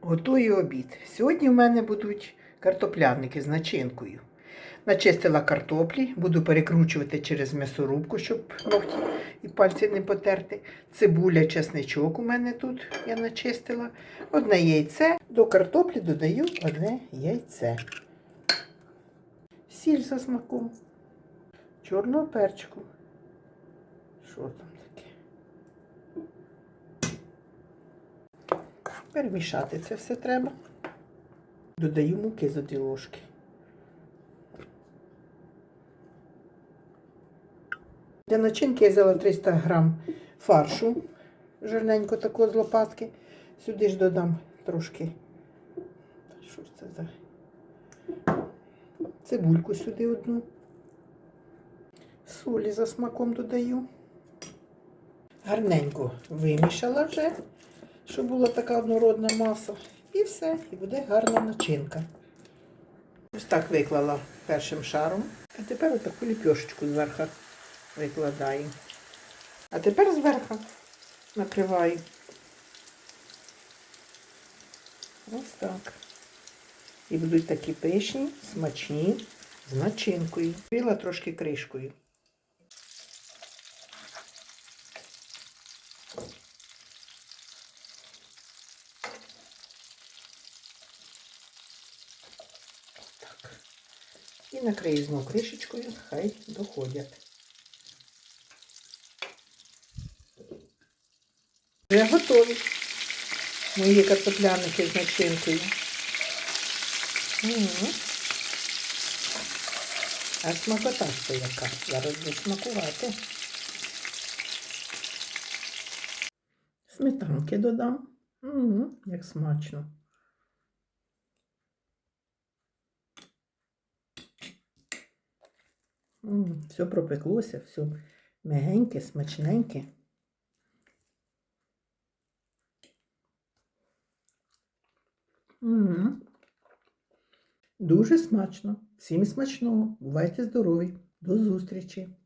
Готую обід. Сьогодні в мене будуть картопляники з начинкою. Начистила картоплі, буду перекручувати через м'ясорубку, щоб ногті і пальці не потерти. Цибуля, чесничок у мене тут я начистила. Одне яйце. До картоплі додаю одне яйце. Сіль за смаком. Чорного перчику. Що там Перемішати це все треба. Додаю муки з одні ложки. Для начинки я взяла 300 грам фаршу, жирненько такого з лопатки. Сюди ж додам трошки. Що ж це за? Цибульку сюди одну. Солі за смаком додаю. Гарненько вимішала вже щоб була така однородна маса. І все, і буде гарна начинка. Ось так виклала першим шаром. А тепер отаку ліпьошечку зверху викладаю. А тепер зверху накриваю. Ось так. І будуть такі пишні, смачні, з начинкою. Біла трошки кришкою. І накрию знову кришечкою, хай доходять. Вже готові мої картопляники з начинкою. А смакота що яка. Зараз буду смакувати. Сметанки додам. М, Як смачно. Все пропеклося, все мягеньке, смачненьке. М. Дуже смачно. Всім смачного. Бувайте здорові. До зустрічі!